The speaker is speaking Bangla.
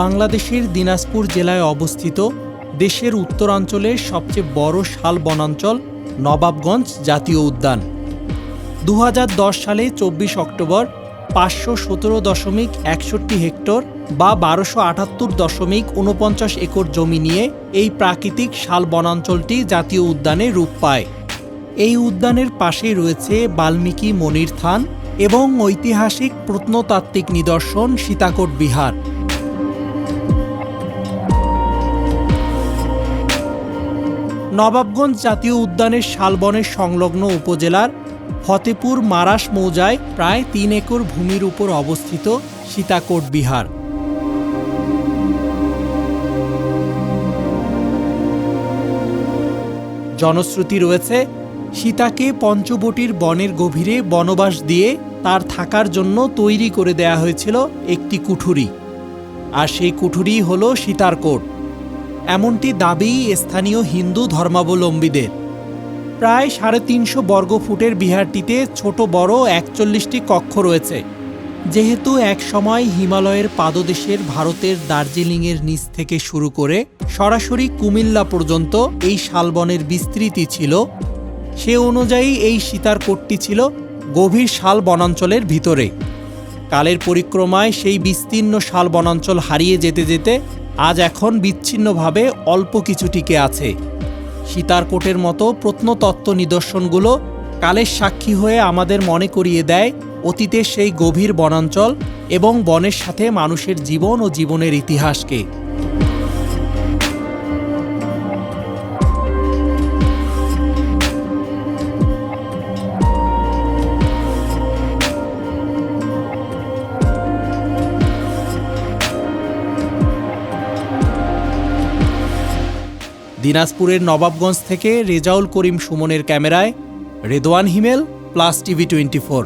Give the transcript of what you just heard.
বাংলাদেশের দিনাজপুর জেলায় অবস্থিত দেশের উত্তরাঞ্চলের সবচেয়ে বড় শাল বনাঞ্চল নবাবগঞ্জ জাতীয় উদ্যান। দু হাজার দশ সালে চব্বিশ অক্টোবর পাঁচশো সতেরো দশমিক একষট্টি হেক্টর বা বারোশো আটাত্তর দশমিক উনপঞ্চাশ একর জমি নিয়ে এই প্রাকৃতিক শাল বনাঞ্চলটি জাতীয় উদ্যানে রূপ পায়। এই উদ্যানের পাশেই রয়েছে বাল্মীকি মনির থান এবং ঐতিহাসিক প্রত্নতাত্ত্বিক নিদর্শন সীতাকোট বিহার। নবাবগঞ্জ জাতীয় উদ্যানের শালবনের সংলগ্ন উপজেলার ফতেপুর মারাস মৌজায় প্রায় তিন একর ভূমির উপর অবস্থিত সীতাকোট বিহার। জনশ্রুতি রয়েছে, সীতাকে পঞ্চবটির বনের গভীরে বনবাস দিয়ে তার থাকার জন্য তৈরি করে দেয়া হয়েছিল একটি কুঠুরি। আর সেই কুঠুরি হল সীতারকোট এমনটি দাবি স্থানীয় হিন্দু ধর্মাবলম্বীদের। প্রায় সাড়ে তিনশো বর্গফুটের বিহারটিতে ছোট বড় একচল্লিশটি কক্ষ রয়েছে, যেহেতু এক সময় হিমালয়ের পাদদেশের ভারতের দার্জিলিংয়ের নিচ থেকে শুরু করে সরাসরি কুমিল্লা পর্যন্ত এই শালবনের বিস্তৃতি ছিল। সে অনুযায়ী এই সীতারকোটটি ছিল গভীর শাল বনাঞ্চলের ভিতরে। কালের পরিক্রমায় সেই বিস্তীর্ণ শাল বনাঞ্চল হারিয়ে যেতে যেতে আজ এখন বিচ্ছিন্নভাবে অল্প কিছু টিকে আছে। সীতারকোটের মতো প্রত্নতত্ত্ব নিদর্শনগুলো কালের সাক্ষী হয়ে আমাদের মনে করিয়ে দেয় অতীতের সেই গভীর বনাঞ্চল এবং বনের সাথে মানুষের জীবন ও জীবনের ইতিহাসকে। দিনাজপুরের নবাবগঞ্জ থেকে রেজাউল করিম সুমনের ক্যামেরায় Redwan Himel plus TV twenty four.